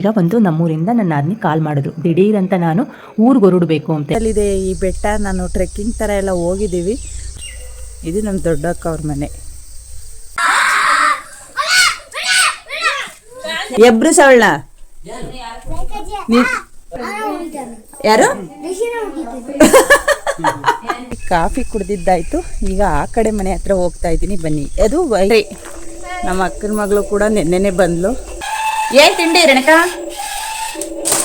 ಈಗ ಒಂದು ನಮ್ಮೂರಿಂದ ನನ್ನ ಆದ್ಮಿ ಕಾಲ್ ಮಾಡಿದ್ರು. ದಿಢೀರ್ ಅಂತ ನಾನು ಊರಿಗೆ ಹೊರಡಬೇಕು ಅಂತ. ಅಲ್ಲಿದೆ ಈ ಬೆಟ್ಟ, ನಾನು ಟ್ರೆಕ್ಕಿಂಗ್ ತರ ಎಲ್ಲ ಹೋಗಿದ್ದೀವಿ. ಇದು ನಮ್ಮ ದೊಡ್ಡಕ್ಕ ಅವ್ರ ಮನೆ. ಎಬ್ರು ಸವಳ ಯಾರು? ಕಾಫಿ ಕುಡ್ದಿದ್ದಾಯ್ತು. ಈಗ ಆ ಕಡೆ ಮನೆ ಹತ್ರ ಹೋಗ್ತಾ ಇದ್ದೀನಿ. ಬನ್ನಿ. ಅದು ನಮ್ಮ ಅಕ್ಕನ ಮಗಳು ಕೂಡ ನೆನ್ನೆನೆ ಬಂದ್ಲು. ಏನ್ ತಿಂಡಿ ರಣಕ?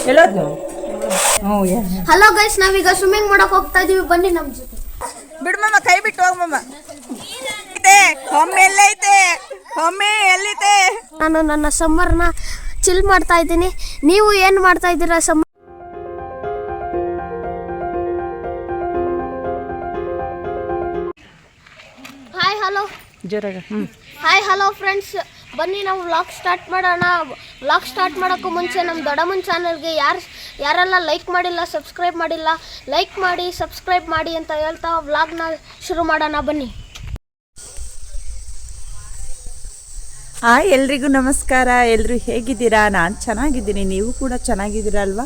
ಹೇಳೋದು? ಹ್ಞೂ ಹಲೋ ಗೈಸ್ ನಾವೀಗ ಸ್ವಿಮ್ಮಿಂಗ್ ಮಾಡಕ್ ಹೋಗ್ತಾ ಇದೀವಿ. ಬನ್ನಿ ನಮ್ ಜೊತೆ. ಬಿಡ್ಮಮ್ಮ ಕೈ ಬಿಟ್ಟು ಹೋಗಮ್ಮ ಐತೆ ಒಮ್ಮೆ ಎಲ್ಲೈತೆ ಒಮ್ಮೆ ಎಲ್ಲಿದೆ ನಾನು ನನ್ನ ಸಮ್ಮರ್ನ ಚಿಲ್ ಮಾಡ್ತಾ ಇದ್ದೀನಿ. ನೀವು ಏನ್ ಮಾಡ್ತಾ ಇದ್ದೀರಾ ಸಮ್ಮರ್ ಹಾಯ್ ಹಲೋ ಜೋರಾಗ ಹ್ಞೂ ಹಾಯ್ ಹಲೋ ಫ್ರೆಂಡ್ಸ್ ಬನ್ನಿ, ನಾವು ವ್ಲಾಗ್ ಸ್ಟಾರ್ಟ್ ಮಾಡೋಣ. ವ್ಲಾಗ್ ಸ್ಟಾರ್ಟ್ ಮಾಡೋಕ್ಕೂ ಮುಂಚೆ ನಮ್ಮ ದೊಡ್ಡಮ್ಮನ ಚಾನಲ್ಗೆ ಯಾರು, ಯಾರೆಲ್ಲ ಲೈಕ್ ಮಾಡಿಲ್ಲ ಸಬ್ಸ್ಕ್ರೈಬ್ ಮಾಡಿಲ್ಲ ಲೈಕ್ ಮಾಡಿ ಸಬ್ಸ್ಕ್ರೈಬ್ ಮಾಡಿ ಅಂತ ಹೇಳ್ತಾ ವ್ಲಾಗ್ನ ಶುರು ಮಾಡೋಣ, ಬನ್ನಿ. ಹಾಯ್ ಎಲ್ರಿಗೂ ನಮಸ್ಕಾರ. ಎಲ್ಲರೂ ಹೇಗಿದ್ದೀರಾ? ನಾನು ಚೆನ್ನಾಗಿದ್ದೀನಿ. ನೀವು ಕೂಡ ಚೆನ್ನಾಗಿದ್ದೀರಾ ಅಲ್ವಾ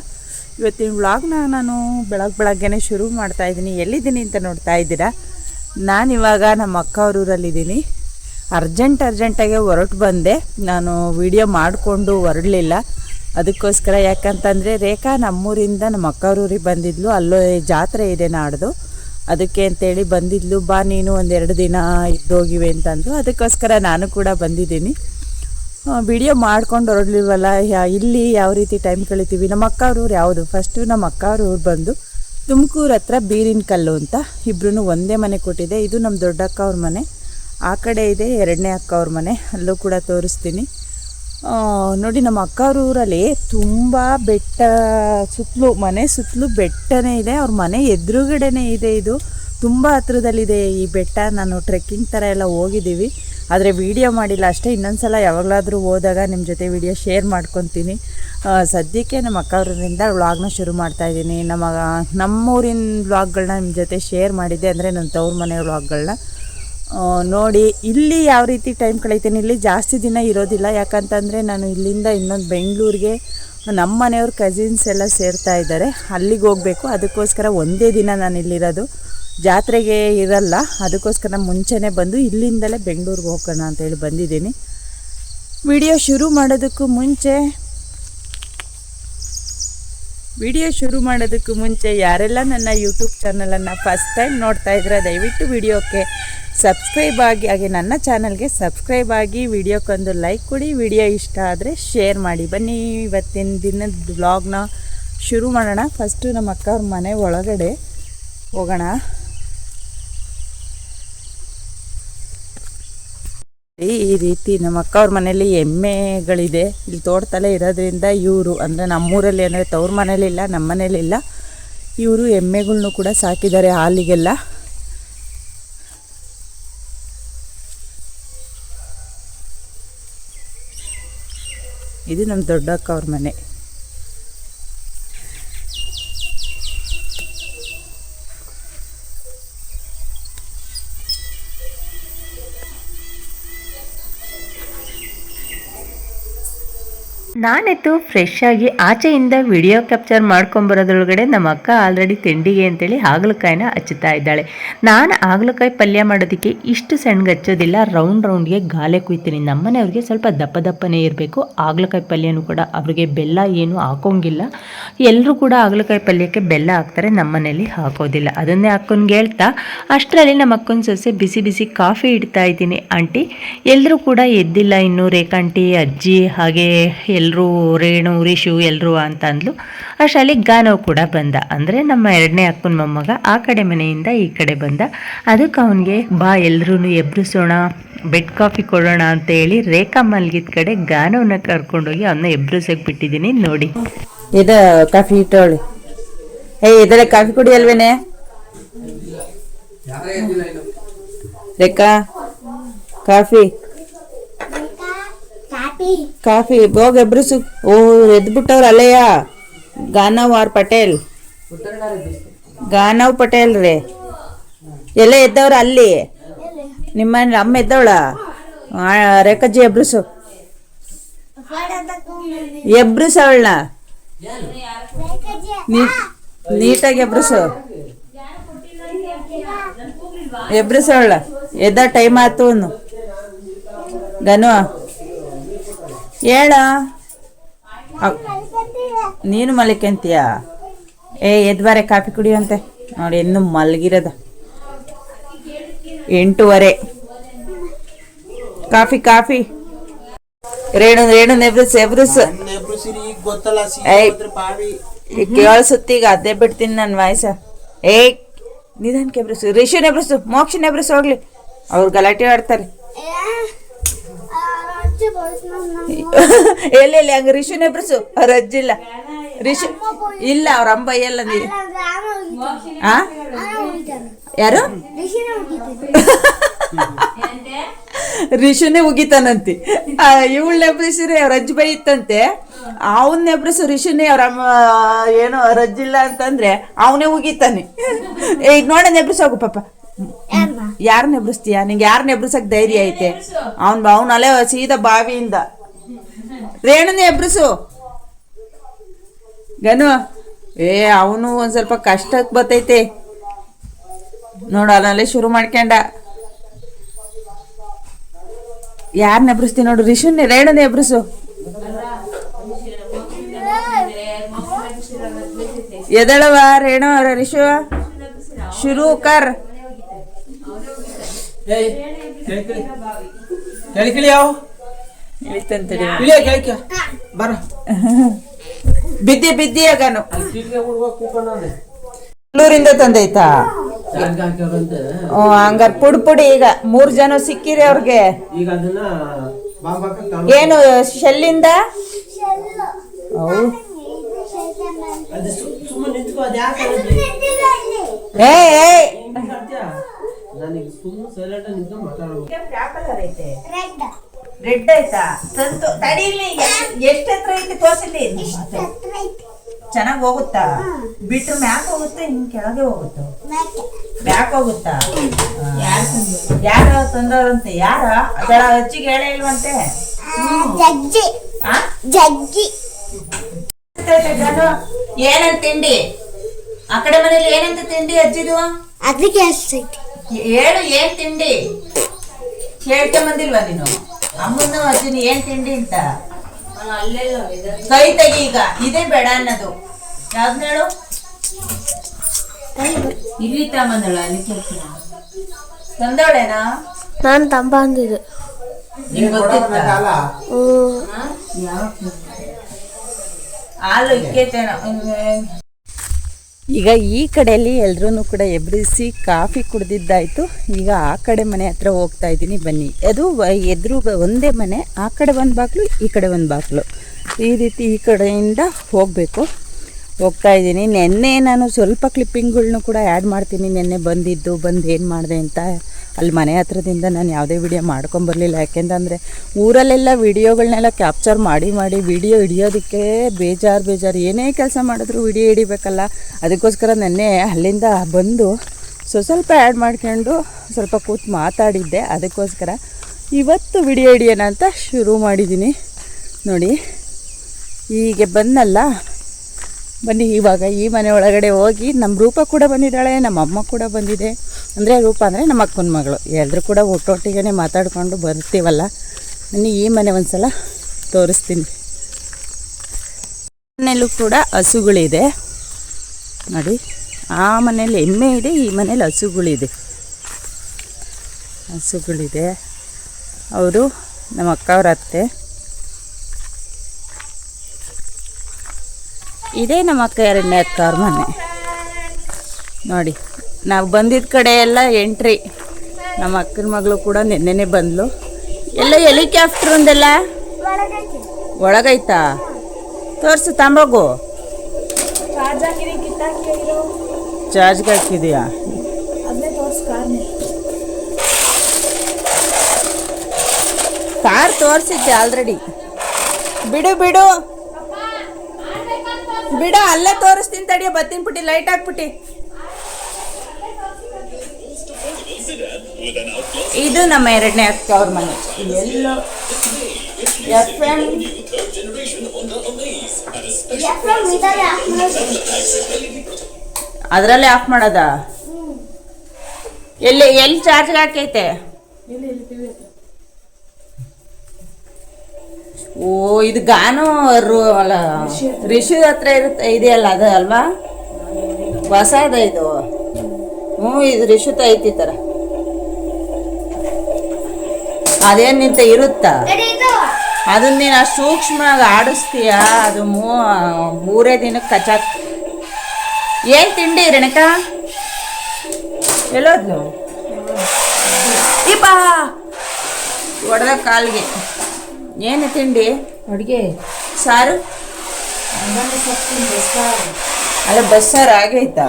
ಇವತ್ತಿನ ವ್ಲಾಗ್ನ ನಾನು ಬೆಳಗ್ಗೆ ಬೆಳಗ್ಗೆನೆ ಶುರು ಮಾಡ್ತಾಯಿದ್ದೀನಿ ಎಲ್ಲಿದ್ದೀನಿ ಅಂತ ನೋಡ್ತಾ ಇದ್ದೀರಾ? ನಾನಿವಾಗ ನಮ್ಮ ಅಕ್ಕ ಅವ್ರ ಊರಲ್ಲಿದ್ದೀನಿ ಅರ್ಜೆಂಟ್ ಅರ್ಜೆಂಟಾಗೆ ಹೊರಟು ಬಂದೆ. ನಾನು ವಿಡಿಯೋ ಮಾಡಿಕೊಂಡು ಹೊರಡಲಿಲ್ಲ. ಅದಕ್ಕೋಸ್ಕರ ಯಾಕಂತಂದರೆ ರೇಖಾ ನಮ್ಮೂರಿಂದ ನಮ್ಮ ಅಕ್ಕವ್ರೂರಿಗೆ ಬಂದಿದ್ಲು. ಅಲ್ಲೋ ಜಾತ್ರೆ ಇದೆ ನಾಡ್ದು. ಅದಕ್ಕೆ ಅಂತೇಳಿ ಬಂದಿದ್ಲು. ಬಾ ನೀನು ಒಂದೆರಡು ದಿನ ಇದ್ದೋಗಿವೆ ಅಂತಂದು ಅದಕ್ಕೋಸ್ಕರ ನಾನು ಕೂಡ ಬಂದಿದ್ದೀನಿ. ವಿಡಿಯೋ ಮಾಡ್ಕೊಂಡು ಹೊರಡ್ಲಿಲ್ವಲ್ಲ? ಇಲ್ಲಿ ಯಾವ ರೀತಿ ಟೈಮ್ ಕಳಿತೀವಿ? ನಮ್ಮ ಅಕ್ಕವ್ರೂರು ಯಾವುದು? ಫಸ್ಟು ನಮ್ಮ ಅಕ್ಕವ್ರೂರು ಬಂದು ತುಮಕೂರು ಹತ್ರ ಬೀರಿನ ಕಲ್ಲು ಅಂತ ಇಬ್ರು ಒಂದೇ ಮನೆ ಕೊಟ್ಟಿದೆ. ಇದು ನಮ್ಮ ದೊಡ್ಡಕ್ಕ ಅವ್ರ ಮನೆ. ಆ ಕಡೆ ಇದೆ, ಎರಡನೇ ಅಕ್ಕ ಅವ್ರ ಮನೆ, ಅಲ್ಲೂ ಕೂಡ ತೋರಿಸ್ತೀನಿ. ನೋಡಿ ನಮ್ಮ ಅಕ್ಕ ಅವ್ರ ಊರಲ್ಲಿ ತುಂಬ ಬೆಟ್ಟ, ಸುತ್ತಲೂ ಮನೆ ಸುತ್ತಲೂ ಬೆಟ್ಟನೇ ಇದೆ, ಅವ್ರ ಮನೆ ಎದುರುಗಡೆನೇ ಇದೆ ಇದು. ತುಂಬ ಹತ್ರದಲ್ಲಿದೆ ಈ ಬೆಟ್ಟ, ನಾನು ಟ್ರೆಕ್ಕಿಂಗ್ ಥರ ಎಲ್ಲ ಹೋಗಿದ್ದೀವಿ. ಆದರೆ ವೀಡಿಯೋ ಮಾಡಿಲ್ಲ, ಅಷ್ಟೇ ಇನ್ನೊಂದು ಸಲ ಯಾವಾಗಲಾದರೂ ಹೋದಾಗ ನಿಮ್ಮ ಜೊತೆ ವಿಡಿಯೋ ಶೇರ್ ಮಾಡ್ಕೊತೀನಿ. ಸದ್ಯಕ್ಕೆ ನಮ್ಮ ಅಕ್ಕ ಅವರಿಂದ ವ್ಲಾಗ್ನ ಶುರು ಮಾಡ್ತಾ ಇದ್ದೀನಿ. ನಮ್ಮ, ನಮ್ಮೂರಿನ ವ್ಲಾಗ್ಗಳನ್ನ ನಿಮ್ಮ ಜೊತೆ ಶೇರ್ ಮಾಡಿದ್ದೆ ಅಂದರೆ ನನ್ನ ತವ್ರ ಮನೆ ವ್ಲಾಗ್ಗಳನ್ನ ನೋಡಿ, ಇಲ್ಲಿ ಯಾವ ರೀತಿ ಟೈಮ್ ಕಳೀತೀನಿ ಇಲ್ಲಿ ಜಾಸ್ತಿ ದಿನ ಇರೋದಿಲ್ಲ. ಯಾಕಂತಂದರೆ ನಾನು ಇಲ್ಲಿಂದ ಇನ್ನೊಂದು ಬೆಂಗಳೂರಿಗೆ ನಮ್ಮ ಮನೆಯವ್ರ ಕಸಿನ್ಸ್ ಎಲ್ಲ ಸೇರ್ತಾ ಇದ್ದಾರೆ. ಅಲ್ಲಿಗೆ ಹೋಗಬೇಕು. ಅದಕ್ಕೋಸ್ಕರ ಒಂದೇ ದಿನ ನಾನು ಇಲ್ಲಿರೋದು. ಜಾತ್ರೆಗೆ ಇರಲ್ಲ. ಅದಕ್ಕೋಸ್ಕರ ಮುಂಚೆನೇ ಬಂದು ಇಲ್ಲಿಂದಲೇ ಬೆಂಗಳೂರಿಗೆ ಹೋಗೋಣ ಅಂತೇಳಿ ಬಂದಿದ್ದೀನಿ. ವಿಡಿಯೋ ಶುರು ಮಾಡೋದಕ್ಕೂ ಮುಂಚೆ ವಿಡಿಯೋ ಶುರು ಮಾಡೋದಕ್ಕೂ ಮುಂಚೆ ಯಾರೆಲ್ಲ ನನ್ನ ಯೂಟ್ಯೂಬ್ ಚಾನಲನ್ನು ಫಸ್ಟ್ ಟೈಮ್ ನೋಡ್ತಾ ಇದ್ರೆ ದಯವಿಟ್ಟು ವಿಡಿಯೋಕ್ಕೆ ಸಬ್ಸ್ಕ್ರೈಬ್ ಆಗಿ, ಹಾಗೆ ನನ್ನ ಚಾನಲ್ಗೆ ಸಬ್ಸ್ಕ್ರೈಬ್ ಆಗಿ ವಿಡಿಯೋಕ್ಕೊಂದು ಲೈಕ್ ಕೊಡಿ. ವಿಡಿಯೋ ಇಷ್ಟ ಆದರೆ ಶೇರ್ ಮಾಡಿ. ಬನ್ನಿ, ಇವತ್ತಿನ ದಿನದ ಬ್ಲಾಗ್ನ ಶುರು ಮಾಡೋಣ. ಫಸ್ಟು ನಮ್ಮ ಅಕ್ಕ ಅವ್ರ ಮನೆ ಒಳಗಡೆ ಹೋಗೋಣ. ಈ ರೀತಿ ನಮ್ಮ ಅಕ್ಕ ಅವ್ರ ಮನೇಲಿ ಎಮ್ಮೆಗಳಿದೆ. ಇಲ್ಲಿ ತೋಟದಲ್ಲೇ ಇರೋದ್ರಿಂದ ಇವರು, ಅಂದರೆ ನಮ್ಮೂರಲ್ಲಿ ಅಂದರೆ ತವ್ರ ಮನೇಲಿಲ್ಲ ನಮ್ಮ ಮನೇಲಿಲ್ಲ ಇವರು ಎಮ್ಮೆಗಳ್ನು ಕೂಡ ಸಾಕಿದ್ದಾರೆ ಹಾಲಿಗೆಲ್ಲ. ಇದು ನಮ್ಮ ಅವ್ರ ಮನೆ. ನಾನೆತ್ತು ಫ್ರೆಶ್ ಆಗಿ ಆಚೆಯಿಂದ ವಿಡಿಯೋ ಕ್ಯಾಪ್ಚರ್ ಮಾಡ್ಕೊಂಬರೋದ್ರೊಳಗಡೆ ನಮ್ಮ ಅಕ್ಕ ಆಲ್ರೆಡಿ ತಿಂಡಿಗೆ ಅಂತೇಳಿ ಹಾಗಲಕಾಯಿನ ಹಚ್ಚುತ್ತಾ ಇದ್ದಾಳೆ. ನಾನು ಹಾಗಲಕಾಯಿ ಪಲ್ಯ ಮಾಡೋದಕ್ಕೆ ಇಷ್ಟು ಸಣ್ಣಗೆ ಹಚ್ಚೋದಿಲ್ಲ ರೌಂಡ್ ರೌಂಡ್ಗೆ ಗಾಲೆ ಕುಯ್ತೀನಿ. ನಮ್ಮನೆಯವ್ರಿಗೆ ಸ್ವಲ್ಪ ದಪ್ಪ ದಪ್ಪನೇ ಇರಬೇಕು. ಹಾಗಲಕಾಯಿ ಪಲ್ಯನೂ ಕೂಡ ಅವ್ರಿಗೆ ಬೆಲ್ಲ ಏನು ಹಾಕೋಂಗಿಲ್ಲ. ಎಲ್ಲರೂ ಕೂಡ ಹಾಗಲಕಾಯಿ ಪಲ್ಯಕ್ಕೆ ಬೆಲ್ಲ ಹಾಕ್ತಾರೆ, ನಮ್ಮನೇಲಿ ಹಾಕೋದಿಲ್ಲ. ಅದನ್ನೇ ಅಕ್ಕನಿಗೆ ಹೇಳ್ತಾ, ಅಷ್ಟರಲ್ಲಿ ನಮ್ಮ ಅಕ್ಕನ ಸೊಸೆ ಬಿಸಿ ಬಿಸಿ ಕಾಫಿ ಇಡ್ತಾ ಇದ್ದೀನಿ. ಆಂಟಿ ಎಲ್ಲರೂ ಕೂಡ ಎದ್ದಿಲ್ಲ ಇನ್ನೂ ರೇಖಾಂಟಿ ಅಜ್ಜಿ, ಹಾಗೆ ಎಲ್ಲರೂ ರೇಣು ರಿಶು ಎಲ್ಲರೂ ಅಂತ ಅಂದ್ಲು. ಅಷ್ಟರಲ್ಲಿ ಗಾನವ್ ಕೂಡ ಬಂದ. ಅಂದರೆ ನಮ್ಮ ಎರಡನೇ ಅಕ್ಕನ ಮೊಮ್ಮಗ ಆ ಕಡೆ ಮನೆಯಿಂದ ಈ ಕಡೆ ಬಂದ. ಅದಕ್ಕೆ ಅವನಿಗೆ, ಬಾ ಎಲ್ಲರೂ ಎಬ್ರಿಸೋಣ, ಬೆಡ್ ಕಾಫಿ ಕೊಡೋಣ ಅಂತ ಹೇಳಿ ರೇಖಾ ಮಲ್ಗಿದ ಕಡೆ ಗಾನವನ್ನ ಕರ್ಕೊಂಡೋಗಿ ಅವನ್ನ ಎಬ್ರಿಸಕ್ಕೆ ಬಿಟ್ಟಿದ್ದೀನಿ ನೋಡಿ. ಇದು ಕಾಫಿ ಇಟ್ಟೋಳಿ. ಏ ಇದರ ಕಾಫಿ ಕುಡಿ ಅಲ್ವೇನೆ? ರೇಖಾ, ಕಾಫಿ. ಕಾಫಿ ಹೋಗಿಬ್ರು ಸು ಓ, ಎದ್ಬಿಟ್ಟವ್ರ ಅಲೆಯ. ಗಾನವ್ ಆರ್ ಪಟೇಲ್. ಗಾನವ್ ಪಟೇಲ್ ರೀ. ಎಲ್ಲ ಎದ್ದವ್ರ ಅಲ್ಲಿ. ನಿಮ್ಮ ಅಮ್ಮ ಎದ್ದವಳ? ರೇಖಜ್ಜಿ ಎಬ್ರಿಸು. ಎಬ್ರಿಸ ಅವಳನ್ನ. ನೀಟಾಗಿ ಎಬ್ರಿಸು. ಎಬ್ರು ಅವಳ ಎದ್ದ ಟೈಮ್ ಆತು ಅನ್ನು ಗನು ಹೇಳ. ನೀನು ಮಲಿಕಂತೀಯ? ಏ ಎದ್ವಾರೆ ಕಾಫಿ ಕುಡಿಯುವಂತೆ. ನೋಡಿ, ಇನ್ನು ಮಲಗಿರದ. ಎಂಟೂವರೆ. Coffee coffee. ರೇಣು ರೇಣು, ನೆಬ್ರಸ್, ಎಬ್ರಸ್. ನೆಬ್ರುಸಿರಿ ಈಗ ಗೊತ್ತಲ್ಲ ಏಯ್. ಸೀರೆ ಪಾವಿ ಕೇಳಿಸುತ್ತಿ ಈಗ ಅದೇ ಬಿಡ್ತೀನಿ ನನ್ನ ವಾಯ್ಸ. ಏ ನಿಧಾನ ಕೆಬ್ರಿಸು ರಿಷು ನೆಬ್ರಸು, ಮೋಕ್ಷ ನೆಬ್ರಸ್, ಹೋಗ್ಲಿ. ಅವ್ರು ಗಲಾಟೆ ಆಡ್ತಾರೆ. ಎಲ್ಲಿ ಎಲ್ಲಿ, ಹಂಗ ರಿಷು ಬಿಡಿಸು ಅವ್ರ ಅಜ್ಜಿಲ್ಲ ರಿಷು, ಇಲ್ಲ, ಅವ್ರ ಅಂಬ ಎಲ್ಲ ನೀ ಆ? ಯಾರು? ರಿಷುನೇ ಉಗಿತಾನಂತಿ. ಇವಳು ನೆಬ್ರಿಸಿದ್ರೆ ಅವ್ರ ಅಜ್ಜಿ ಇತ್ತಂತೆ ಅವನ್ ನೆಬ್ರಿಸು ರಿಷುನೇ, ಅವ್ರ ಅಮ್ಮ, ಏನೋ, ಅವ್ರ ಅಜ್ಜಿಲ್ಲ ಅಂತಂದ್ರೆ ಅವನೇ ಉಗಿತಾನೆ. ಈಗ ನೋಡ ನೆಬ್ರಿಸ್ ಹೋಗು ಪಾಪ. ಯಾರು ನೆಬ್ರಿಸ್ತೀಯ? ನಿಂಗೆ ಯಾರನ್ನ ನೆಬ್ರಿಸಕ್ ಧೈರ್ಯ ಐತೆ? ಅವನ್ ಅವ್ನ ಅಲ್ಲೇ ಸೀದಾ ಬಾವಿಯಿಂದ. ರೇಣುನೇ ಎಬ್ರಿಸು ಗನು ಏ ಅವನು ಒಂದ್ ಸ್ವಲ್ಪ ಕಷ್ಟಕ್ಕೆ ಬರ್ತೈತೆ ನೋಡು ಅಲ್ಲೇ ಶುರು ಮಾಡ್ಕೊಂಡ ಯಾರನ್ನ ಎಬ್ರಿಸ್ತೀನಿ ನೋಡು ರಿಷುನ್ ರೇಣುನೇ ಎಬ್ರಿಸು ಎದಳವ ರೇಣು ರಿಷು? ಶುರು ಕರ್. ಏಯ್ ಕೇಳ್ಕಿಳಿ ಕೇಳ್ಕಿಳಿ ಯಾವ? ಇಳಿತಂತಡಿ ಇಳಿಯ ಕೇಳ್ಕ ಬರ. ಬಿದ್ದಿ ಬಿದ್ದಿ ಆಗನು. ಬೆಂಗಳೂರಿಂದ ತಂದೈತಾ? ಹಂಗಾರ ಪುಡಿ ಪುಡಿ ಈಗ. ಮೂರ್ ಜನ ಸಿಕ್ಕಿರಿ ಅವ್ರಿಗೆ. ಏನು ಶೆಲ್ಲಿಂದ? ಏಯ್ ಅದು ಸುಮ್ಮನೆ ನಿಂತ್ಕೋ ಅದು ಯಾಕೆ ಏ ಏ ನನಗೆ ಸುಮ್ಮನೆ ಸೈಲೆಂಟ್ ನಿಂತ್ಕೊಂಡು ಮಾತಾಡೋದು ರೆಡ್ ಆಯ್ತಾ? ತಂತು ತಡೀಲಿ ಎಷ್ಟು ಹತ್ರ ಐತೆ ತೋರ್ಸಿಲಿ ಚೆನ್ನಾಗಿ ಹೋಗುತ್ತಾ? ಬಿಟ್ಟು ಮ್ಯಾಕ್ ಹೋಗುತ್ತೆ ಇನ್ ಕೆಳಗೆ ಹೋಗುತ್ತೆ? ಬ್ಯಾಕ್ ಹೋಗುತ್ತಾ? ಯಾರ ತಂದವ್ರಂತೆ? ಯಾರ? ಅದರ ಅಜ್ಜಿಗೆ ಹೇಳ ಇಲ್ವಂತೆ? ಜಗ್ಗಿ. ಏನಂತ ತಿಂಡಿ? ಆ ಕಡೆ ಮನೇಲಿ ಏನಂತ ತಿಂಡಿ ಅಜ್ಜಿದು? ಅದಕ್ಕೆ ಅಷ್ಟೈತಿ ಹೇಳು ಏನ್ ತಿಂಡಿ. ಹೇಳ್ಕೊಂಬಂದಿಲ್ವಾ ನೀನು? ಅಮ್ಮನ ಅಜ್ಜಿನ ಏನ್ ತಿಂಡಿ ಅಂತ. ಕೈ ತೆಗಿ ಈಗ. ಇದೇ ಬೇಡ ಅನ್ನೋದು. ಯಾವ್ದನ್ನ ಹೇಳು? ಇಲ್ಲಿ ತಗೊಂಬಂದಳ ತಂದವಳೇನಾ? ನಾನು ತಂಬ ಅಂದಿದ್ದು. ನಿಂಗೆ ಗೊತ್ತಿತ್ತಾ? ಅಲ್ಲ ಹಾಲು ಇಕ್ಕೇತೇನೋ ಈಗ ಈ ಕಡೆಯಲ್ಲಿ ಎಲ್ರೂ ಕೂಡ ಎಬ್ರಿಸಿ ಕಾಫಿ ಕುಡಿದಿದ್ದಾಯಿತು. ಈಗ ಆ ಕಡೆ ಮನೆ ಹತ್ರ ಹೋಗ್ತಾ ಇದ್ದೀನಿ. ಬನ್ನಿ. ಅದು ಎದುರು ಒಂದೇ ಮನೆ, ಆ ಕಡೆ ಒಂದು ಬಾಗಿಲು, ಈ ಕಡೆ ಒಂದು ಬಾಗಿಲು. ಈ ರೀತಿ ಈ ಕಡೆಯಿಂದ ಹೋಗಬೇಕು. ಹೋಗ್ತಾ ಇದ್ದೀನಿ. ನಿನ್ನೆ ನಾನು ಸ್ವಲ್ಪ ಕ್ಲಿಪ್ಪಿಂಗ್ಗಳ್ನು ಕೂಡ ಆ್ಯಡ್ ಮಾಡ್ತೀನಿ. ನಿನ್ನೆ ಬಂದಿದ್ದು, ಬಂದು ಏನು ಮಾಡಿದೆ ಅಂತ. ಅಲ್ಲಿ ಮನೆ ಹತ್ರದಿಂದ ನಾನು ಯಾವುದೇ ವಿಡಿಯೋ ಮಾಡ್ಕೊಂಬರ್ಲಿಲ್ಲ. ಯಾಕೆಂತಂದರೆ ಊರಲ್ಲೆಲ್ಲ ವಿಡಿಯೋಗಳನ್ನೆಲ್ಲ ಕ್ಯಾಪ್ಚರ್ ಮಾಡಿ ಮಾಡಿ ವಿಡಿಯೋ ಹಿಡಿಯೋದಕ್ಕೆ ಬೇಜಾರು ಬೇಜಾರು. ಏನೇ ಕೆಲಸ ಮಾಡಿದ್ರು ವಿಡಿಯೋ ಹಿಡಿಬೇಕಲ್ಲ. ಅದಕ್ಕೋಸ್ಕರ ನೆನ್ನೆ ಅಲ್ಲಿಂದ ಬಂದು ಸೊ ಸ್ವಲ್ಪ ಆ್ಯಡ್ ಮಾಡ್ಕೊಂಡು ಸ್ವಲ್ಪ ಕೂತು ಮಾತಾಡಿದ್ದೆ. ಅದಕ್ಕೋಸ್ಕರ ಇವತ್ತು ವಿಡಿಯೋ ಹಿಡಿಯೋಣ ಅಂತ ಶುರು ಮಾಡಿದ್ದೀನಿ. ನೋಡಿ, ಹೀಗೆ ಬಂದಲ್ಲ. ಬನ್ನಿ, ಇವಾಗ ಈ ಮನೆ ಒಳಗಡೆ ಹೋಗಿ ನಮ್ಮ ರೂಪ ಕೂಡ ಬಂದಿದ್ದಾಳೆ ನಮ್ಮ ಅಮ್ಮ ಕೂಡ ಬಂದಿದೆ. ಅಂದರೆ ರೂಪ ಅಂದರೆ ನಮ್ಮ ಅಕ್ಕನ ಮಗಳು. ಎಲ್ಲರೂ ಕೂಡ ಒಟ್ಟೊಟ್ಟಿಗೆ ಮಾತಾಡಿಕೊಂಡು ಬರ್ತೀವಲ್ಲ? ಬನ್ನಿ, ಈ ಮನೆ ಒಂದ್ಸಲ ತೋರಿಸ್ತೀನಿ. ಮನೆಯಲ್ಲೂ ಕೂಡ ಹಸುಗಳಿದೆ. ನೋಡಿ, ಆ ಮನೇಲಿ ಎಮ್ಮೆ ಇದೆ, ಈ ಮನೇಲಿ ಹಸುಗಳಿದೆ. ಹಸುಗಳಿದೆ. ಅವರು ನಮ್ಮ ಅಕ್ಕವ್ರ ಅತ್ತೆ. ಇದೇ ನಮ್ಮ ಅಕ್ಕ ಎರಡನೇ ಅಕ್ಕ ಅವ್ರ ಮನೆ. ನೋಡಿ, ನಾವು ಬಂದಿದ್ದ ಕಡೆ ಎಲ್ಲ ಎಂಟ್ರಿ ನಮ್ಮ ಅಕ್ಕನ ಮಗಳು ಕೂಡ ನಿನ್ನೆನೆ ಬಂದ್ಲು. ಎಲ್ಲ ಹೆಲಿಕಾಪ್ಟರ್ ಒಂದೆಲ್ಲ? ಒಳಗೈತಾ? ತೋರಿಸು, ತಾಂಬೋಗು. ಚಾರ್ಜ್ಗೆ ಹಾಕಿದೆಯಾ? ಕಾರ್ ತೋರಿಸಿದ್ದೆ ಆಲ್ರೆಡಿ ಬಿಡು ಬಿಡು. ಬಿಡ ಅಲ್ಲೇ ತೋರಿಸ್ತೀನಿ ತಡಿಯ ಬತ್ತಿನ ಪುಟ್ಟಿ ಲೈಟ್ ಹಾಕ್ಬಿಟ್ಟಿ. ಇದು ನಮ್ಮ ಎರಡನೇ ಅಕ್ಕ ಅವ್ರ ಮನೆ. ಎಲ್ಲೋ ಎಫ್ ಅದರಲ್ಲೇ ಆಫ್ ಮಾಡೋದಾ? ಎಲ್ಲಿ ಎಲ್ಲಿ ಚಾರ್ಜ್ಗೆ ಹಾಕೈತೆ? ಓ ಇದು ಗಾನು ಅಲ್ಲ ರಿಷಿ ಹತ್ರ ಇರುತ್ತೆ ಇದೆಯಲ್ಲ ಅದು ಅಲ್ವಾ? ಹೊಸದ ಇದು. ಹ್ಞೂ ಇದು ರಿಷುತ ಐತಿ ಥರ ಅದೇನು ನಿಂತ ಇರುತ್ತಾ? ಅದನ್ನ ನೀನು ಅಷ್ಟು ಸೂಕ್ಷ್ಮವಾಗಿ ಆಡಿಸ್ತೀಯ? ಅದು ಮೂ ಮೂರೇ ದಿನಕ್ಕೆ ಕಚಾಕ್ ಏನು ತಿಂಡಿ ರಣಕ? ಎಲ್ಲೋದ್ಲು ಇಪ್ಪ! ಒಡೆದ ಕಾಲ್ಗೆ. ಏನು ತಿಂಡಿ? ಅಡುಗೆ. ಸಾರು? ಅಲ್ಲ ಬಸ್ಸಾರು ಆಗೈತಾ?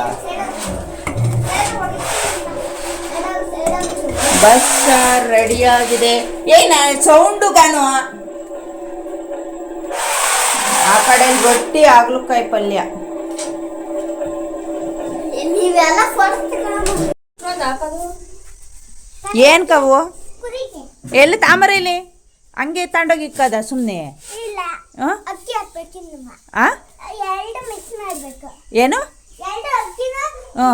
ಬಸ್ಸಾರು ರೆಡಿ ಆಗಿದೆ. ಏನ ಸೌಂಡು ಗಾನು ಆ ಕಡೆ ರೊಟ್ಟಿ ಆಗ್ಲುಕಾಯಿ ಪಲ್ಯ. ಏನ್ ಕವು? ಎಲ್ಲಿ ತಾಮರ ಇಲ್ಲಿ ಹಂಗೆ ತಗೊಂಡೋಗಿ ಇಕ್ಕದ ಸುಮ್ಮನೆ ಏನು? ಹ್ಞೂ.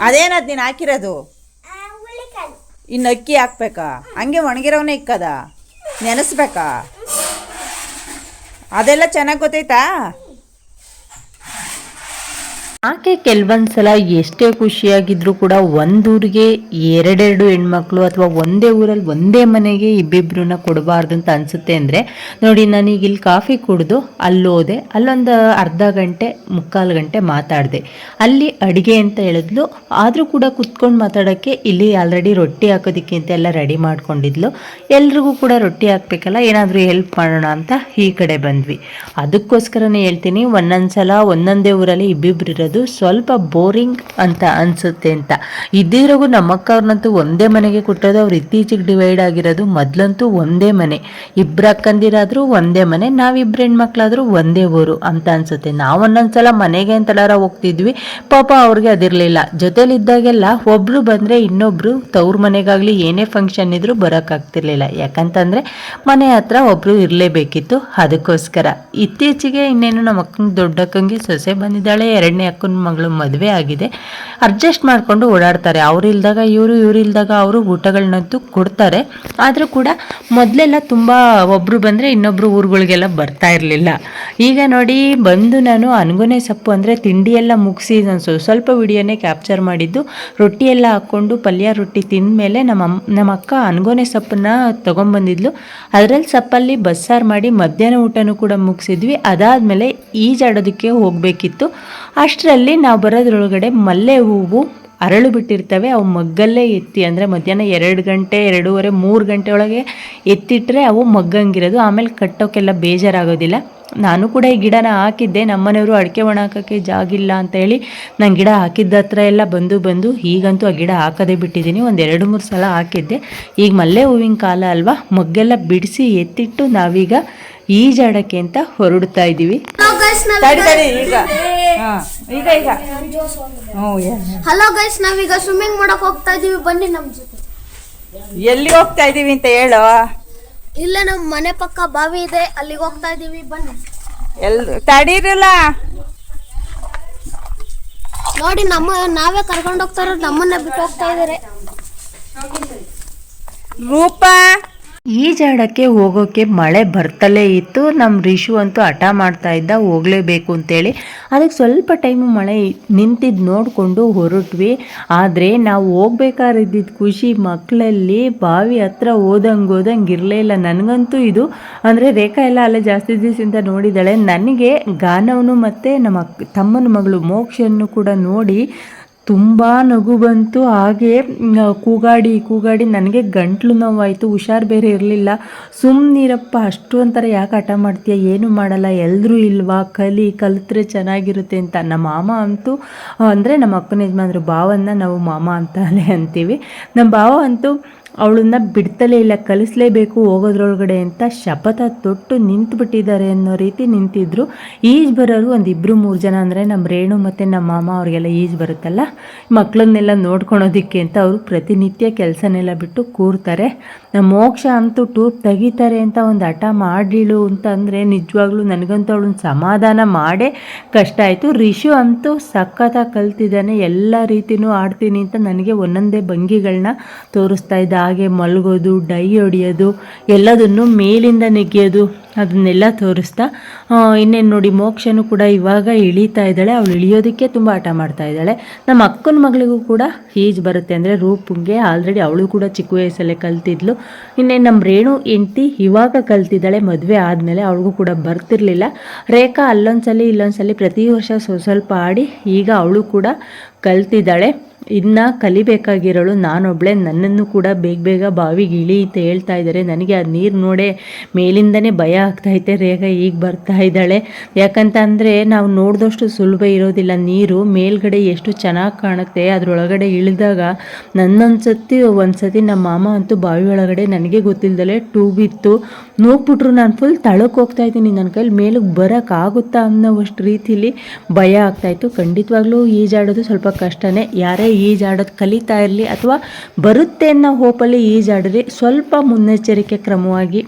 ಅದೇನದು ನೀನು ಹಾಕಿರೋದು? ಇನ್ನು ಅಕ್ಕಿ ಹಾಕ್ಬೇಕಾ? ಹಂಗೆ ಒಣಗಿರೋನೇ ಇಕ್ಕದ? ನೆನೆಸ್ಬೇಕಾ? ಅದೆಲ್ಲ ಚೆನ್ನಾಗಿ ಗೊತ್ತೈತಾ ಆಕೆ ಕೆಲವೊಂದ್ಸಲ ಎಷ್ಟೇ ಖುಷಿಯಾಗಿದ್ರು ಕೂಡ ಒಂದೂರಿಗೆ ಎರಡೆರಡು ಹೆಣ್ಮಕ್ಳು ಅಥವಾ ಒಂದೇ ಊರಲ್ಲಿ ಒಂದೇ ಮನೆಗೆ ಇಬ್ಬಿಬ್ರನ್ನ ಕೊಡಬಾರ್ದು ಅಂತ ಅನ್ಸುತ್ತೆ ಅಂದರೆ, ನೋಡಿ ನಾನೀಗ ಇಲ್ಲಿ ಕಾಫಿ ಕುಡಿದು ಅಲ್ಲೋದೆ ಅಲ್ಲೊಂದು ಅರ್ಧ ಗಂಟೆ, ಮುಕ್ಕಾಲು ಗಂಟೆ ಮಾತಾಡಿದೆ. ಅಲ್ಲಿ ಅಡುಗೆ ಅಂತ ಹೇಳಿದ್ಲು, ಆದರೂ ಕೂಡ ಕುತ್ಕೊಂಡು ಮಾತಾಡೋಕ್ಕೆ ಇಲ್ಲಿ ಆಲ್ರೆಡಿ ರೊಟ್ಟಿ ಹಾಕೋದಕ್ಕೆ ಅಂತ ಎಲ್ಲ ರೆಡಿ ಮಾಡ್ಕೊಂಡಿದ್ಲು. ಎಲ್ರಿಗೂ ಕೂಡ ರೊಟ್ಟಿ ಹಾಕ್ಬೇಕಲ್ಲ, ಏನಾದರೂ ಹೆಲ್ಪ್ ಮಾಡೋಣ ಅಂತ ಈ ಕಡೆ ಬಂದ್ವಿ. ಅದಕ್ಕೋಸ್ಕರನೇ ಹೇಳ್ತೀನಿ ಒಂದೊಂದು ಸಲ ಒಂದೊಂದೇ ಊರಲ್ಲಿ ಇಬ್ಬಿಬ್ರು ಇರೋದು ಸ್ವಲ್ಪ ಬೋರಿಂಗ್ ಅಂತ ಅನ್ಸುತ್ತೆ ಅಂತ. ಇದ್ದಿರೋಗು ನಮ್ಮಕ್ಕವ್ರನ್ನಂತೂ ಒಂದೇ ಮನೆಗೆ ಕೊಟ್ಟೋದು ಅವ್ರು ಇತ್ತೀಚೆಗೆ ಡಿವೈಡ್ ಆಗಿರೋದು ಮೊದಲಂತೂ ಒಂದೇ ಮನೆ. ಇಬ್ಬರು ಅಕ್ಕಂದಿರಾದರೂ ಒಂದೇ ಮನೆ ನಾವಿಬ್ರು ಹೆಣ್ಮಕ್ಳಾದ್ರೂ ಒಂದೇ ಊರು ಅಂತ ಅನ್ಸುತ್ತೆ. ನಾವು ಒಂದೊಂದ್ಸಲ ಮನೆಗೆ ಅಂತಲಾರ ಹೋಗ್ತಿದ್ವಿ. ಪಾಪ ಅವ್ರಿಗೆ ಅದಿರಲಿಲ್ಲ. ಜೊತೆಲಿದ್ದಾಗೆಲ್ಲ ಒಬ್ರು ಬಂದರೆ ಇನ್ನೊಬ್ರು ತವ್ರ ಮನೆಗಾಗಲಿ ಏನೇ ಫಂಕ್ಷನ್ ಇದ್ರೂ ಬರೋಕ್ಕಾಗ್ತಿರ್ಲಿಲ್ಲ. ಯಾಕಂತಂದರೆ ಮನೆ ಹತ್ರ ಒಬ್ರು ಇರಲೇಬೇಕಿತ್ತು. ಅದಕ್ಕೋಸ್ಕರ. ಇತ್ತೀಚೆಗೆ ಇನ್ನೇನು ನಮ್ಮ ಅಕ್ಕಂಗೆ ದೊಡ್ಡ ಅಕ್ಕಂಗೆ ಸೊಸೆ ಬಂದಿದ್ದಾಳೆ, ಎರಡನೇ ಅಕ್ಕನ ಮಗಳು ಮದುವೆ ಆಗಿದೆ, ಅಡ್ಜಸ್ಟ್ ಮಾಡಿಕೊಂಡು ಓಡಾಡ್ತಾರೆ. ಅವ್ರು ಇಲ್ದಾಗ ಇವರು, ಇವ್ರು ಇಲ್ದಾಗ ಅವರು ಊಟಗಳನ್ನಂತೂ ಕೊಡ್ತಾರೆ. ಆದರೂ ಕೂಡ ಮೊದಲೆಲ್ಲ ತುಂಬ ಒಬ್ಬರು ಬಂದರೆ ಇನ್ನೊಬ್ಬರು ಊರುಗಳಿಗೆಲ್ಲ ಬರ್ತಾ ಇರಲಿಲ್ಲ. ಈಗ ನೋಡಿ ಬಂದು ನಾನು ಅನ್ಗೊನೆ ಸೊಪ್ಪು ಅಂದರೆ ತಿಂಡಿ ಎಲ್ಲ ಮುಗಿಸಿ ನಾನು ಸ್ವಲ್ಪ ವಿಡಿಯೋನೇ ಕ್ಯಾಪ್ಚರ್ ಮಾಡಿದ್ದು ರೊಟ್ಟಿ ಎಲ್ಲ ಹಾಕ್ಕೊಂಡು ಪಲ್ಯ ರೊಟ್ಟಿ ತಿಂದಮೇಲೆ ನಮ್ಮ ಅಮ್- ನಮ್ಮ ಅಕ್ಕ ಅನ್ಗೊನೆ ಸೊಪ್ಪನ್ನ ತೊಗೊಂಬಂದಿದ್ಲು. ಅದರಲ್ಲಿ ಸೊಪ್ಪಲ್ಲಿ ಬಸ್ಸಾರು ಮಾಡಿ ಮಧ್ಯಾಹ್ನ ಊಟನೂ ಕೂಡ ಮುಗಿಸಿದ್ವಿ. ಅದಾದಮೇಲೆ ಈಜಾಡೋದಕ್ಕೆ ಹೋಗಬೇಕಿತ್ತು. ಅಷ್ಟರಲ್ಲಿ ನಾವು ಬರೋದ್ರೊಳಗಡೆ ಮಲ್ಲೆ ಹೂವು ಅರಳು ಬಿಟ್ಟಿರ್ತವೆ. ಅವು ಮಗ್ಗಲ್ಲೇ ಎತ್ತಿ ಅಂದರೆ ಮಧ್ಯಾಹ್ನ ಎರಡು ಗಂಟೆ ಎರಡೂವರೆ ಮೂರು ಗಂಟೆ ಒಳಗೆ ಎತ್ತಿಟ್ರೆ ಅವು ಮಗ್ಗಂಗಿರೋದು. ಆಮೇಲೆ ಕಟ್ಟೋಕ್ಕೆಲ್ಲ ಬೇಜಾರಾಗೋದಿಲ್ಲ. ನಾನು ಕೂಡ ಈ ಗಿಡನ ಹಾಕಿದ್ದೆ. ನಮ್ಮನೆಯವರು ಅಡಿಕೆ ಒಣ ಹಾಕೋಕ್ಕೆ ಜಾಗಿಲ್ಲ ಅಂತ ಹೇಳಿ ನಾನು ಗಿಡ ಹಾಕಿದ್ದ ಹತ್ರ ಎಲ್ಲ ಬಂದು ಬಂದು ಈಗಂತೂ ಆ ಗಿಡ ಹಾಕೋದೇ ಬಿಟ್ಟಿದ್ದೀನಿ. ಒಂದು ಎರಡು ಮೂರು ಸಲ ಹಾಕಿದ್ದೆ. ಈಗ ಮಲ್ಲೆ ಹೂವಿನ ಕಾಲ ಅಲ್ವಾ? ಮಗ್ಗೆಲ್ಲ ಬಿಡಿಸಿ ಎತ್ತಿಟ್ಟು ನಾವೀಗ ಈಜಾಡೋಕ್ಕೆ ಅಂತ ಹೊರಡ್ತಾ ಇದ್ದೀವಿ ತಡಿ ತಡಿ ಈಗ ಈಗ. ಹಲೋ ಗೈಸ್ ನಾವೀಗ ಸ್ವಿಮ್ಮಿಂಗ್ ಮಾಡಕ್ ಹೋಗ್ತಾ ಇದೀವಿ. ಬನ್ನಿ ನಮ್ ಜೊತೆ. ಎಲ್ಲಿ ಹೋಗ್ತಾ ಇದೀವಿ ಅಂತ ಹೇಳು. ಇಲ್ಲ ನಮ್ಮ ಮನೆ ಪಕ್ಕ ಬಾವಿ ಇದೆ. ಅಲ್ಲಿಗೆ ಹೋಗ್ತಾ ಇದೀವಿ. ಬನ್ನಿ. ಎಲ್ ತಡೀರಲ್ಲ. ನೋಡಿ ನಮ್ಮ ನಾವೇ ಕರ್ಕೊಂಡು ಹೋಗ್ತಾ ಇರೋದು. ನಮ್ಮನ್ನ ಬಿಟ್ಟು ಹೋಗ್ತಾ ಇದಾರೆ. ರೂಪ. ಈಜಾಡಕ್ಕೆ ಹೋಗೋಕ್ಕೆ ಮಳೆ ಬರ್ತಲೇ ಇತ್ತು. ನಮ್ಮ ರಿಷು ಅಂತೂ ಹಠ ಮಾಡ್ತಾ ಇದ್ದ, ಹೋಗಲೇಬೇಕು ಅಂತೇಳಿ. ಅದಕ್ಕೆ ಸ್ವಲ್ಪ ಟೈಮು ಮಳೆ ನಿಂತಿದ್ದು ನೋಡಿಕೊಂಡು ಹೊರಟ್ವಿ. ಆದರೆ ನಾವು ಹೋಗ್ಬೇಕಾರಿದ್ದಿದ್ದು ಖುಷಿ ಮಕ್ಕಳಲ್ಲಿ ಬಾವಿ ಹತ್ರ ಓದಂಗೆ ಓದಂಗೆ ಇರಲೇ ಇಲ್ಲ. ನನಗಂತೂ ಇದು ಅಂದರೆ ರೇಖಾ ಎಲ್ಲ ಅಲ್ಲೇ ಜಾಸ್ತಿ ದಿವಸದಿಂದ ನೋಡಿದ್ದಾಳೆ. ನನಗೆ ಗಾನವನು ಮತ್ತು ನಮ್ಮ ತಮ್ಮನ ಮಗಳು ಮೋಕ್ಷನ್ನು ಕೂಡ ನೋಡಿ ತುಂಬ ನಗು ಬಂತು. ಹಾಗೆ ಕೂಗಾಡಿ ಕೂಗಾಡಿ ನನಗೆ ಗಂಟ್ಲು ನೋವಾಯಿತು. ಹುಷಾರು ಬೇರೆ ಇರಲಿಲ್ಲ. ಸುಮ್ಮನಿರಪ್ಪ ಅಷ್ಟು ಅಂತಾರೆ ಯಾಕೆ ಹಠ ಮಾಡ್ತೀಯ? ಏನು ಮಾಡಲ್ಲ? ಎಲ್ಲರೂ ಇಲ್ವಾ? ಕಲಿ, ಕಲಿತ್ರೆ ಚೆನ್ನಾಗಿರುತ್ತೆ ಅಂತ. ನಮ್ಮ ಮಾಮ ಅಂತೂ, ಅಂದರೆ ನಮ್ಮ ಅಕ್ಕನ ಯಜಮಾನ್ರು, ಭಾವನ್ನ ನಾವು ಮಾಮ ಅಂತಲೇ ಅಂತೀವಿ. ನಮ್ಮ ಭಾವ ಅಂತೂ ಅವಳನ್ನ ಬಿಡ್ತಲೇ ಇಲ್ಲ, ಕಲಿಸಲೇಬೇಕು ಹೋಗೋದ್ರೊಳಗಡೆ ಅಂತ ಶಪಥ ತೊಟ್ಟು ನಿಂತು ಬಿಟ್ಟಿದ್ದಾರೆ ಅನ್ನೋ ರೀತಿ ನಿಂತಿದ್ರು. ಈಜ್ ಬರೋರು ಒಂದು ಇಬ್ಬರು ಮೂರು ಜನ ಅಂದರೆ ನಮ್ಮ ರೇಣು ಮತ್ತು ನಮ್ಮ ಮಾಮ ಅವ್ರಿಗೆಲ್ಲ ಈಜ್ ಬರುತ್ತಲ್ಲ? ಮಕ್ಕಳನ್ನೆಲ್ಲ ನೋಡ್ಕೊಳೋದಿಕ್ಕೆ ಅಂತ ಅವರು ಪ್ರತಿನಿತ್ಯ ಕೆಲಸನೆಲ್ಲ ಬಿಟ್ಟು ಕೂರ್ತಾರೆ. ನಮ್ಮ ಮೋಕ್ಷ ಅಂತೂ ಟೂರ್ ತೆಗಿತಾರೆ ಅಂತ ಒಂದು ಹಠ ಮಾಡಲಿಳು ಅಂತ ಅಂದರೆ ನಿಜವಾಗ್ಲೂ ನನಗಂತೂ ಅವಳನ್ನ ಸಮಾಧಾನ ಮಾಡೇ ಕಷ್ಟ ಆಯಿತು. ರಿಷು ಅಂತೂ ಸಖತ್ತಾಗಿ ಕಲ್ತಿದ್ದಾನೆ, ಎಲ್ಲ ರೀತಿನೂ ಆಡ್ತೀನಿ ಅಂತ ನನಗೆ ಒಂದೊಂದೇ ಭಂಗಿಗಳನ್ನ ತೋರಿಸ್ತಾ ಇದ್ದ. ಹಾಗೆ ಮಲಗೋದು, ಡೈ ಹೊಡಿಯೋದು, ಎಲ್ಲದನ್ನು ಮೇಲಿಂದ ನೆಗೆಯೋದು ಅದನ್ನೆಲ್ಲ ತೋರಿಸ್ತಾ ಇನ್ನೇನು ನೋಡಿ, ಮೋಕ್ಷನು ಕೂಡ ಇವಾಗ ಇಳೀತಾ ಇದ್ದಾಳೆ. ಅವಳು ಇಳಿಯೋದಕ್ಕೆ ತುಂಬ ಆಟ ಮಾಡ್ತಾ ಇದ್ದಾಳೆ. ನಮ್ಮ ಅಕ್ಕನ ಮಗಳಿಗೂ ಕೂಡ ಈಜು ಬರುತ್ತೆ ಅಂದರೆ ರೂಪಂಗೆ. ಆಲ್ರೆಡಿ ಅವಳು ಕೂಡ ಚಿಕ್ಕ ವಯಸ್ಸಲ್ಲೇ ಕಲ್ತಿದ್ಲು. ಇನ್ನೇನು ನಮ್ಮ ರೇಣು ಹೆಂಡ್ತಿ ಇವಾಗ ಕಲ್ತಿದ್ದಾಳೆ, ಮದುವೆ ಆದಮೇಲೆ ಅವಳಿಗೂ ಕೂಡ ಬರ್ತಿರ್ಲಿಲ್ಲ. ರೇಖಾ ಅಲ್ಲೊಂದ್ಸಲಿ ಇಲ್ಲೊಂದ್ಸಲಿ ಪ್ರತಿ ವರ್ಷ ಸ್ವಲ್ಪ ಸ್ವಲ್ಪ ಆಡಿ ಈಗ ಅವಳು ಕೂಡ ಕಲ್ತಿದ್ದಾಳೆ. ಇನ್ನು ಕಲಿಬೇಕಾಗಿರೋಳು ನಾನೊಬ್ಳೆ. ನನ್ನನ್ನು ಕೂಡ ಬೇಗ ಬೇಗ ಬಾವಿಗೆ ಇಳಿ ಅಂತ ಹೇಳ್ತಾ ಇದ್ದಾರೆ. ನನಗೆ ಆ ನೀರು ನೋಡೇ ಮೇಲಿಂದನೇ ಭಯ ಆಗ್ತೈತೆ ರೇಖಾ ಈಗ ಬರ್ತಾ ಇದ್ದಾಳೆ. ಯಾಕಂತ ಅಂದರೆ ನಾವು ನೋಡಿದಷ್ಟು ಸುಲಭ ಇರೋದಿಲ್ಲ. ನೀರು ಮೇಲ್ಗಡೆ ಎಷ್ಟು ಚೆನ್ನಾಗಿ ಕಾಣುತ್ತೆ. ಅದರೊಳಗಡೆ ಇಳಿದಾಗ ನನ್ನೊಂದ್ಸತಿ ಒಂದು ಸತಿ ನಮ್ಮ ಮಾಮ ಅಂತೂ ಬಾವಿ ಒಳಗಡೆ ನನಗೆ ಗೊತ್ತಿಲ್ಲದಲೆ ಟ್ಯೂಬ್ ಇತ್ತು ನೋಡ್ಬಿಟ್ರು ನಾನು ಫುಲ್ ತಳಕ್ಕೆ ಹೋಗ್ತಾ ಇದ್ದೀನಿ. ನನ್ನ ಕೈಲಿ ಮೇಲಕ್ಕೆ ಬರೋಕ್ಕಾಗುತ್ತಾ ಅನ್ನೋವಷ್ಟು ರೀತಿಲಿ ಭಯ ಆಗ್ತಾಯಿತ್ತು ಖಂಡಿತವಾಗ್ಲೂ ಈಜಾಡೋದು ಸ್ವಲ್ಪ ಕಷ್ಟನೇ. ಯಾರೇ ಈಜಾಡೋದು ಕಲಿತಾ ಇರಲಿ ಅಥವಾ ಬರುತ್ತೆ ಅನ್ನೋ ಹೋಪಲ್ಲಿ ಈಜಾಡಿದ್ರೆ ಸ್ವಲ್ಪ ಮುನ್ನೆಚ್ಚರಿಕೆ ಕ್ರಮವಾಗಿ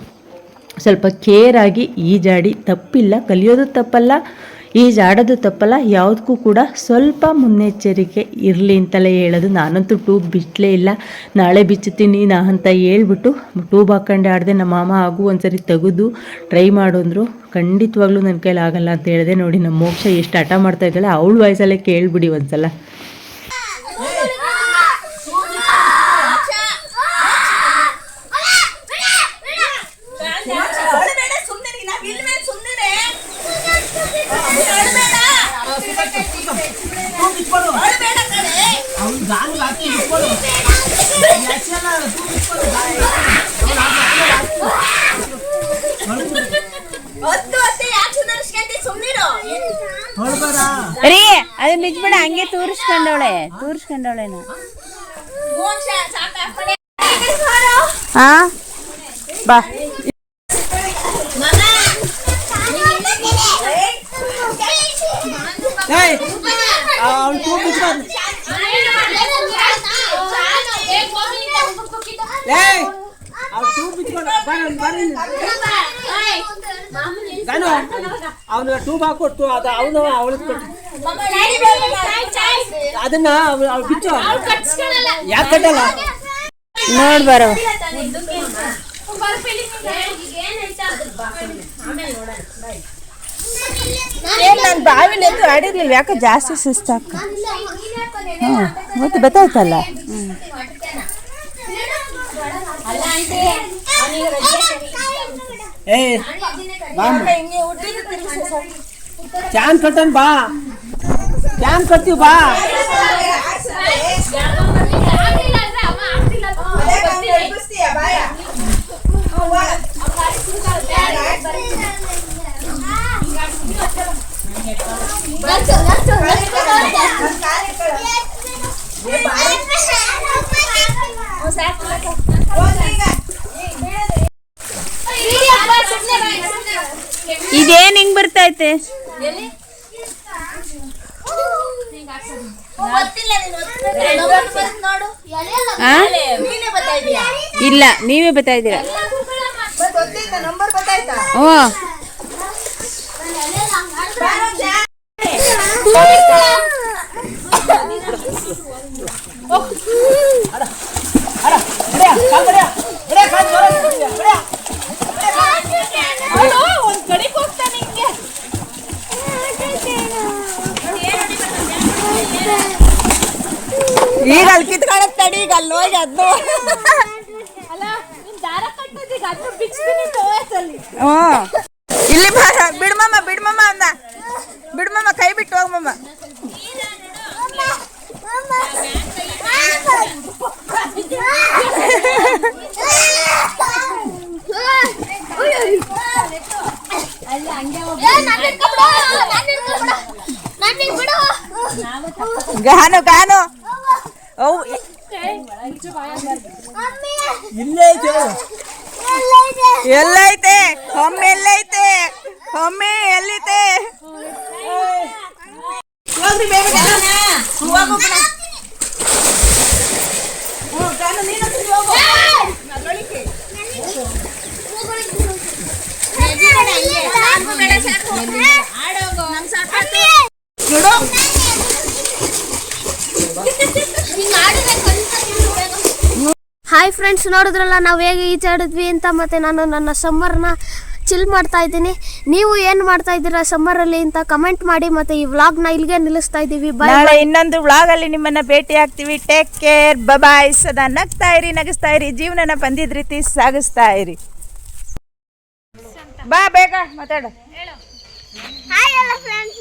ಸ್ವಲ್ಪ ಕೇರಾಗಿ ಈಜಾಡಿ ತಪ್ಪಿಲ್ಲ. ಕಲಿಯೋದು ತಪ್ಪಲ್ಲ. ಈಜಾಡೋದು ತಪ್ಪಲ್ಲ ಯಾವುದಕ್ಕೂ ಕೂಡ ಸ್ವಲ್ಪ ಮುನ್ನೆಚ್ಚರಿಕೆ ಇರಲಿ ಅಂತಲೇ ಹೇಳೋದು. ನಾನಂತೂ ಟ್ಯೂಬ್ ಬಿಟ್ಟಲೇ ಇಲ್ಲ. ನಾಳೆ ಬಿಚ್ಚುತ್ತೀನಿ ನಾ ಅಂತ ಹೇಳ್ಬಿಟ್ಟು ಟ್ಯೂಬ್ ಹಾಕ್ಕೊಂಡು ಆಡಿದೆ ನಮ್ಮ ಮಾಮ ಹಾಗೂ ಒಂದ್ಸರಿ ತೆಗೆದು ಟ್ರೈ ಮಾಡು ಅಂದರು ಖಂಡಿತವಾಗ್ಲೂ ನನ್ನ ಕೈಲಾಗಲ್ಲ ಅಂತ ಹೇಳಿದೆ. ನೋಡಿ, ನಮ್ಮ ಮೋಕ್ಷ ಎಷ್ಟು ಹಠ ಮಾಡ್ತಾ ಇದ್ದಾಳೆ. ಅವಳು ವಯಸ್ಸಲ್ಲೇ ಕೇಳ್ಬಿಡಿ ಒಂದ್ಸಲ. ರೀ ಅದು ಬಿಜ್ಬೇಡ ಹಂಗೆ ತೋರಿಸ್ಕೊಂಡವಳೆ ತೋರಿಸ್ಕೊಂಡವಳೆನ ಹಾ ಬಾ. ಅವ್ನು ಟೂ ಏಯ್ ಅವ್ನು ಟೂ ಬಿಚ್ಕೊಂಡು ಅವನು ಟ್ಯೂಬ್ ಹಾಕೊಟ್ಟು ಅದು ಅವನು ಅವಳು ಕೊಟ್ಟು ಅದನ್ನ ಅವ್ಳು ಬಿಚ್ಚು ಯಾಕೆ ಕಟ್ಟಲ್ಲ ನೋಡ್ ಬರೋ ಏನ್ ನಾನು ಬಾವಿಲಿ ಎದ್ದು ಆಡಿರ್ಲಿಲ್ಲ ಯಾಕೆ ಜಾಸ್ತಿ ಸುಸ್ತಾಕ ಹ್ಞೂ ಮತ್ತೆ ಗೊತ್ತಾಯ್ತಲ್ಲ ಏಯ್ ಬಾ ಕ್ಯಾನ್ ಕಟ್ಟನ್ ಬಾ. ಚಾನ್ ಕಟ್ತೀವಿ ಬಾ. ಇದೇನ್ ಹಿಂಗ್ ಬರ್ತೈತೆ? ಇಲ್ಲ ನೀವೇ ಬತ್ತಾ ಇದ್ದೀರಾ? ಹ್ಞೂ ಈಗ ಅಲ್ಲಿ ಕಿತ್ಕೊಳಕ್ ತಡಿ ಈಗ ಅಲ್ಲಿ ಹೋಗಿ ಅದನ್ನು ಹ್ಞೂ ಇಲ್ಲಿ ಬಾರ ಬಿಡ್ಮಮ್ಮ ಬಿಡ್ಮಮ್ಮ ಅಂದ. ಬಿಡ್ಮಮ್ಮ ಕೈ ಬಿಟ್ಟು ಹೋಗಮ್ಮ ಗಾನು ಗಾನು. ಅವು ಎಲ್ಲೈತೆ ಒಮ್ಮೆ ಎಲ್ಲೈತೆ ಒಮ್ಮೆ ಎಲ್ಲಿತೆ ಹೋಗ್ರಿ ಬೇಗ ಬೇಗ. ಹೋಗು ಬಿಡ. ಹ್ಞೂ, ಕಾನು ನೀನು ತಿರ್ಗಿ ಹೋಗು. ನಡ್ವಳಿಕೆ. ನೋಡು. ಹಾಯ್ ಫ್ರೆಂಡ್ಸ್ ನೋಡಿದ್ರಲ್ಲ ನಾವು ಹೇಗೆ ಈಜಾಡಿದ್ವಿ ಅಂತ ಮತ್ತೆ ನಾನು ನನ್ನ ಸಮ್ಮರ್ನ ಚಿಲ್ ಮಾಡ್ತಾ ಇದ್ದೀನಿ. ನೀವು ಏನು ಮಾಡ್ತಾ ಇದ್ದೀರಾ ಸಮ್ಮರಲ್ಲಿ ಅಂತ ಕಮೆಂಟ್ ಮಾಡಿ ಮತ್ತೆ ಈ ವ್ಲಾಗ್ನ ಇಲ್ಲಿಗೆ ನಿಲ್ಲಿಸ್ತಾ ಇದ್ದೀವಿ. ಬಾಯ್ ನಾಳೆ ಇನ್ನೊಂದು ವ್ಲಾಗ್ ಅಲ್ಲಿ ನಿಮ್ಮನ್ನ ಭೇಟಿ ಆಗ್ತೀವಿ. ಟೇಕ್ ಕೇರ್ ಬಾಯ್ ಸದಾ ನಗ್ತಾ ಇರಿ ನಗಿಸ್ತಾ ಇರಿ ಜೀವನನ ಬಂದಿದ್ ರೀತಿ ಸಾಗಿಸ್ತಾ ಇರಿ. ಬಾ ಬೇಗ ಮಾತಾಡು. ಹಾಯ್ ಎಲ್ಲ ಫ್ರೆಂಡ್ಸ್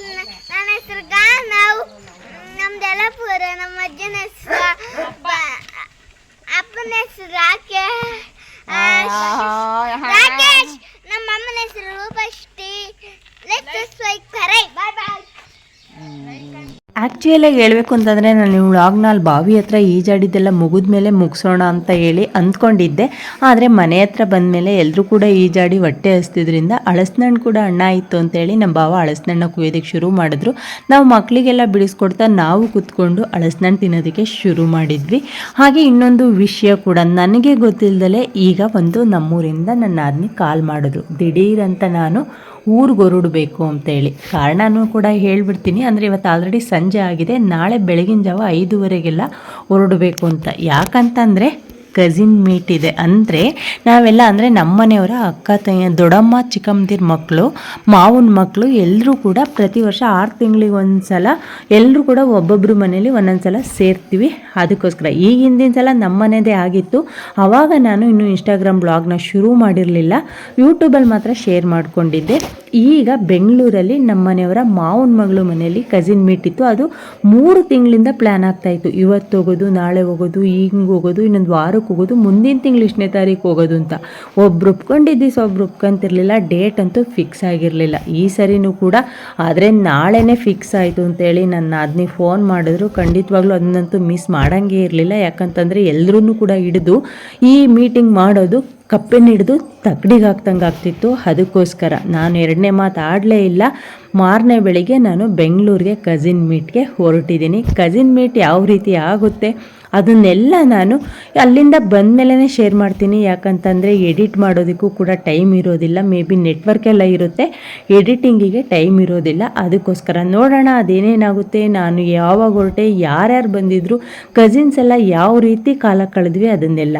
Arkadaşlar ಆ್ಯಕ್ಚುಯಲಾಗಿ ಹೇಳಬೇಕು ಅಂತಂದರೆ ನಾನು ವ್ಲಾಗ್ನ ಅಲ್ಲಿ ಬಾವಿ ಹತ್ರ ಈಜಾಡಿದ್ದೆಲ್ಲ ಮುಗಿದ ಮೇಲೆ ಮುಗಿಸೋಣ ಅಂತ ಹೇಳಿ ಅಂದ್ಕೊಂಡಿದ್ದೆ. ಆದರೆ ಮನೆ ಹತ್ರ ಬಂದಮೇಲೆ ಎಲ್ಲರೂ ಕೂಡ ಈಜಾಡಿ ಹೊಟ್ಟೆ ಹಸ್ತಿದ್ರಿಂದ ಅಳಸ್ನಣ್ಣು ಕೂಡ ಅಣ್ಣ ಇತ್ತು ಅಂತೇಳಿ ನಮ್ಮ ಬಾವ ಅಳಸ್ನಣ್ಣ ಕುಯ್ಯೋದಕ್ಕೆ ಶುರು ಮಾಡಿದ್ರು. ನಾವು ಮಕ್ಕಳಿಗೆಲ್ಲ ಬಿಡಿಸ್ಕೊಡ್ತಾ ನಾವು ಕೂತ್ಕೊಂಡು ಹಳಸ್ನಣ್ಣು ತಿನ್ನೋದಕ್ಕೆ ಶುರು ಮಾಡಿದ್ವಿ. ಹಾಗೆ ಇನ್ನೊಂದು ವಿಷಯ ಕೂಡ ನನಗೆ ಗೊತ್ತಿಲ್ಲದಲೇ ಈಗ ಒಂದು ನಮ್ಮೂರಿಂದ ನನ್ನ ಆದ್ಮಿ ಕಾಲ್ ಮಾಡಿದ್ರು. ದಿಢೀರಂತ ನಾನು ಊರಿಗೆ ಹೊರಡಬೇಕು ಅಂತೇಳಿ ಕಾರಣನೂ ಕೂಡ ಹೇಳ್ಬಿಡ್ತೀನಿ. ಅಂದರೆ ಇವತ್ತು ಆಲ್ರೆಡಿ ಸಂಜೆ ಆಗಿದೆ. ನಾಳೆ ಬೆಳಗಿನ ಜಾವ ಐದುವರೆಗೆಲ್ಲ ಹೊರಡಬೇಕು ಅಂತ. ಯಾಕಂತಂದರೆ ಕಸಿನ್ ಮೀಟ್ ಇದೆ ಅಂದರೆ ನಾವೆಲ್ಲ ಅಂದರೆ ನಮ್ಮನೆಯವರ ಅಕ್ಕ ತಂಗಿ ದೊಡ್ಡಮ್ಮ, ಚಿಕ್ಕಮ್ಮದಿರ ಮಕ್ಕಳು, ಮಾವನ ಮಕ್ಕಳು ಎಲ್ಲರೂ ಕೂಡ ಪ್ರತಿ ವರ್ಷ ಆರು ತಿಂಗಳಿಗೆ ಒಂದು ಸಲ ಎಲ್ಲರೂ ಕೂಡ ಒಬ್ಬೊಬ್ಬರು ಮನೇಲಿ ಒಂದೊಂದು ಸಲ ಸೇರ್ತೀವಿ. ಅದಕ್ಕೋಸ್ಕರ ಈಗ ಹಿಂದಿನ ಸಲ ನಮ್ಮ ಮನೆಯದೇ ಆಗಿತ್ತು. ಆವಾಗ ನಾನು ಇನ್ನೂ ಇನ್ಸ್ಟಾಗ್ರಾಮ್ ಬ್ಲಾಗ್ನ ಶುರು ಮಾಡಿರಲಿಲ್ಲ. ಯೂಟ್ಯೂಬಲ್ಲಿ ಮಾತ್ರ ಶೇರ್ ಮಾಡ್ಕೊಂಡಿದ್ದೆ. ಈಗ ಬೆಂಗಳೂರಲ್ಲಿ ನಮ್ಮ ಮನೆಯವರ ಮಾವನ ಮಗಳು ಮನೆಯಲ್ಲಿ ಕಸಿನ್ ಮೀಟ್ ಇತ್ತು. ಅದು ಮೂರು ತಿಂಗಳಿಂದ ಪ್ಲ್ಯಾನ್ ಆಗ್ತಾಯಿತ್ತು ಇವತ್ತು ಹೋಗೋದು, ನಾಳೆ ಹೋಗೋದು ಈಗ ಹೋಗೋದು, ಇನ್ನೊಂದು ವಾರಕ್ಕೆ ಹೋಗೋದು, ಮುಂದಿನ ತಿಂಗಳು ಇಷ್ಟನೇ ತಾರೀಕು ಹೋಗೋದು ಅಂತ. ಒಬ್ರು ಒಪ್ಕೊಂಡಿದ್ದಿ ಸೊ ಒಬ್ರು ಒಪ್ಕೊಂತಿರ್ಲಿಲ್ಲ. ಡೇಟ್ ಅಂತೂ ಫಿಕ್ಸ್ ಆಗಿರಲಿಲ್ಲ. ಈ ಸರಿನೂ ಕೂಡ ಆದರೆ ನಾಳೆನೇ ಫಿಕ್ಸ್ ಆಯಿತು ಅಂತೇಳಿ ನನ್ನ ಅದನ್ನೇ ಫೋನ್ ಮಾಡಿದ್ರು. ಖಂಡಿತವಾಗ್ಲೂ ಅದನ್ನಂತೂ ಮಿಸ್ ಮಾಡೋಂಗೇ ಇರಲಿಲ್ಲ. ಯಾಕಂತಂದರೆ ಎಲ್ಲರೂ ಕೂಡ ಹಿಡಿದು ಈ ಮೀಟಿಂಗ್ ಮಾಡೋದು ಕಪ್ಪೆನ ಹಿಡಿದು ತಕ್ಕಡಿಗೆ ಹಾಕ್ದಂಗೆ ಆಗ್ತಿತ್ತು. ಅದಕ್ಕೋಸ್ಕರ ನಾನು ಎರಡನೇ ಮಾತು ಆಡಲೇ ಇಲ್ಲ. ಮಾರನೇ ಬೆಳಿಗ್ಗೆ ನಾನು ಬೆಂಗಳೂರಿಗೆ ಕಸಿನ್ ಮೀಟ್ಗೆ ಹೊರಟಿದ್ದೀನಿ. ಕಸಿನ್ ಮೀಟ್ ಯಾವ ರೀತಿ ಆಗುತ್ತೆ ಅದನ್ನೆಲ್ಲ ನಾನು ಅಲ್ಲಿಂದ ಬಂದಮೇಲೆ ಶೇರ್ ಮಾಡ್ತೀನಿ. ಯಾಕಂತಂದರೆ ಎಡಿಟ್ ಮಾಡೋದಕ್ಕೂ ಕೂಡ ಟೈಮ್ ಇರೋದಿಲ್ಲ. ಮೇ ಬಿ ನೆಟ್ವರ್ಕ್ ಎಲ್ಲ ಇರುತ್ತೆ. ಎಡಿಟಿಂಗಿಗೆ ಟೈಮ್ ಇರೋದಿಲ್ಲ. ಅದಕ್ಕೋಸ್ಕರ ನೋಡೋಣ, ಅದೇನೇನಾಗುತ್ತೆ, ನಾನು ಯಾವಾಗ ಹೊರಟೆ, ಯಾರ್ಯಾರು ಬಂದಿದ್ರು ಕಸಿನ್ಸ್ ಎಲ್ಲ ಯಾವ ರೀತಿ ಕಾಲ ಕಳೆದ್ವಿ, ಅದನ್ನೆಲ್ಲ.